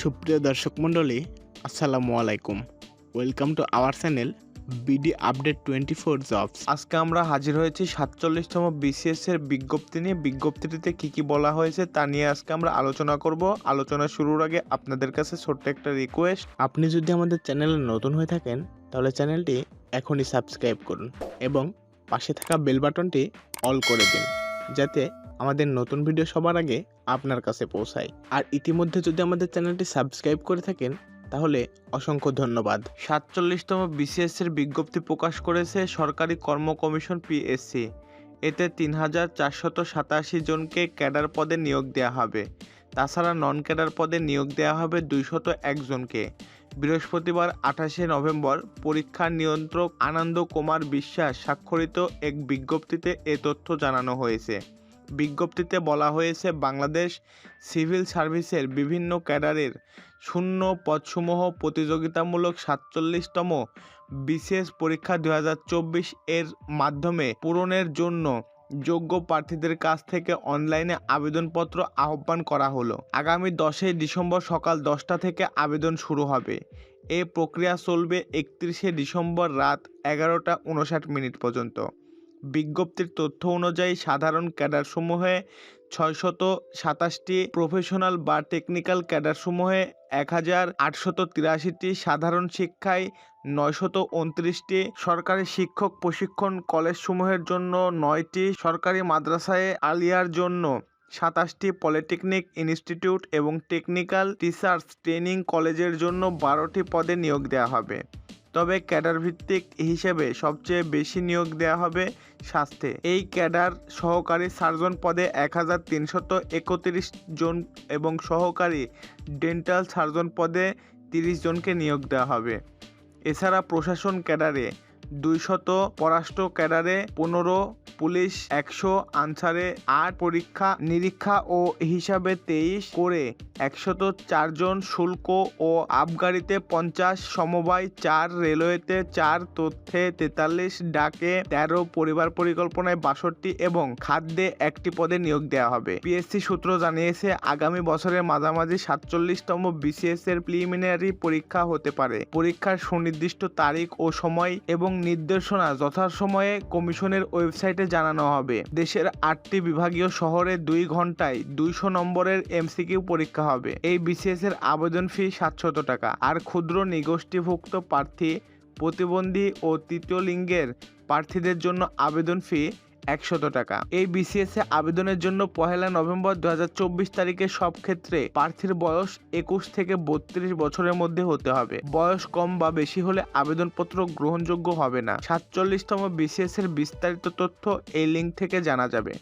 সুপ্রিয় দর্শক মণ্ডলী আসসালামু আলাইকুম। Welcome to our channel BD update twenty four jobs আজকে আমরা হাজির হয়েছি সাতচল্লিশতম বিসিএস এর বিজ্ঞপ্তি নিয়ে। বিজ্ঞপ্তিটিতে কি কি বলা হয়েছে তা নিয়ে আজকে আমরা আলোচনা করব। আলোচনা শুরুর আগে আপনাদের কাছে ছোট্ট একটা রিকোয়েস্ট আপনি যদি আমাদের চ্যানেলে নতুন হয়ে থাকেন তাহলে চ্যানেলটি এখনই সাবস্ক্রাইব করুন এবং পাশে থাকা বেল বাটনটি অল করে দিন যাতে আমাদের নতুন ভিডিও সবার আগে আপনার কাছে পৌঁছায়। আর ইতিমধ্যে যদি আমাদের চ্যানেলটি সাবস্ক্রাইব করে থাকেন, তাহলে অসংখ্য ধন্যবাদ। সাতচল্লিশতম বিসিএস এর বিজ্ঞপ্তি প্রকাশ করেছে সরকারি কর্ম কমিশন পিএসসি এতে তিন হাজার চারশত সাতাশি জনকে ক্যাডার পদে নিয়োগ দেওয়া হবে। তাছাড়া নন ক্যাডার পদে নিয়োগ দেওয়া হবে দুইশত একজনকে বৃহস্পতিবার আঠাশে নভেম্বর পরীক্ষা নিয়ন্ত্রক আনন্দ কুমার বিশ্বাস স্বাক্ষরিত এক বিজ্ঞপ্তিতে এ তথ্য জানানো হয়েছে। বিজ্ঞপ্তিতে বলা হয়েছে, বাংলাদেশ সিভিল সার্ভিসের বিভিন্ন ক্যাডারের শূন্য পদসমূহ প্রতিযোগিতামূলক সাতচল্লিশতম বিশেষ পরীক্ষা দু হাজার চব্বিশ এর মাধ্যমে পূরণের জন্য যোগ্য প্রার্থীদের কাছ থেকে অনলাইনে আবেদনপত্র আহ্বান করা হলো। আগামী দশই ডিসেম্বর সকাল দশটা থেকে আবেদন শুরু হবে। এ প্রক্রিয়া চলবে একত্রিশে ডিসেম্বর রাত এগারোটা উনষাট মিনিট পর্যন্ত। বিজ্ঞপ্তির তথ্য অনুযায়ী সাধারণ ক্যাডারসমূহে ছয়শত সাতাশটি প্রফেশনাল বা টেকনিক্যাল ক্যাডারসমূহে এক হাজার আটশত তিরাশিটি সাধারণ শিক্ষায় নয়শত উনত্রিশটি সরকারি শিক্ষক প্রশিক্ষণ কলেজসমূহের জন্য নয়টি সরকারি মাদ্রাসায় আলিয়ার জন্য সাতাশটি পলিটেকনিক ইনস্টিটিউট এবং টেকনিক্যাল টিচার্স ট্রেনিং কলেজের জন্য বারোটি পদে নিয়োগ দেওয়া হবে। তবে ক্যাডার ভিত্তিক হিসেবে সবচেয়ে বেশি নিয়োগ দেওয়া হবে স্বাস্থ্যে। এই ক্যাডার সহকারী সার্জন পদে এক হাজার তিনশত একত্রিশ জন এবং সহকারী ডেন্টাল সার্জন পদে তিরিশ জনকে নিয়োগ দেওয়া হবে। এছাড়া প্রশাসন ক্যাডারে দুইশত পররাষ্ট্র ক্যাডারে পনেরো, পুলিশ একশো, আনসারে আট, পরীক্ষা, নিরীক্ষা ও হিসাবে তেইশ করে একশত চারজন শুল্ক ও আবগারিতে পঞ্চাশ, সমবায় চার, রেলওয়েতে চার, তথ্যে তেতাল্লিশ, ডাকে তেরো, পরিবার পরিকল্পনায় বাষট্টি এবং খাদ্যে একটি পদে নিয়োগ দেওয়া হবে। পিএসসি সূত্র জানিয়েছে, আগামী বছরের মাঝামাঝি সাতচল্লিশতম বিসিএস এর প্রিলিমিনারি পরীক্ষা হতে পারে। পরীক্ষার সুনির্দিষ্ট তারিখ ও সময় এবং নির্দেশনা যথাসময়ে কমিশনের ওয়েবসাইটে জানানো হবে। দেশের আটটি বিভাগীয় শহরে দুই ঘন্টায় দুইশো নম্বরের এমসিকিউ পরীক্ষা হবে। এই বিসিএস এর আবেদন ফি সাতশত টাকা। আর ক্ষুদ্র নিগোষ্ঠীভুক্ত প্রার্থী, প্রতিবন্ধী ও তৃতীয় লিঙ্গের প্রার্থীদের জন্য আবেদন ফি একশত টাকা। এই বিসিএস এ আবেদনের জন্য পহেলা নভেম্বর দু হাজার চব্বিশ তারিখে সব ক্ষেত্রে প্রার্থীর বয়স একুশ থেকে বত্রিশ বছরের মধ্যে হতে হবে। বয়স কম বা বেশি হলে আবেদনপত্র গ্রহণযোগ্য হবে না। সাতচল্লিশতম বিসিএস এর বিস্তারিত তথ্য এই লিঙ্ক থেকে জানা যাবে।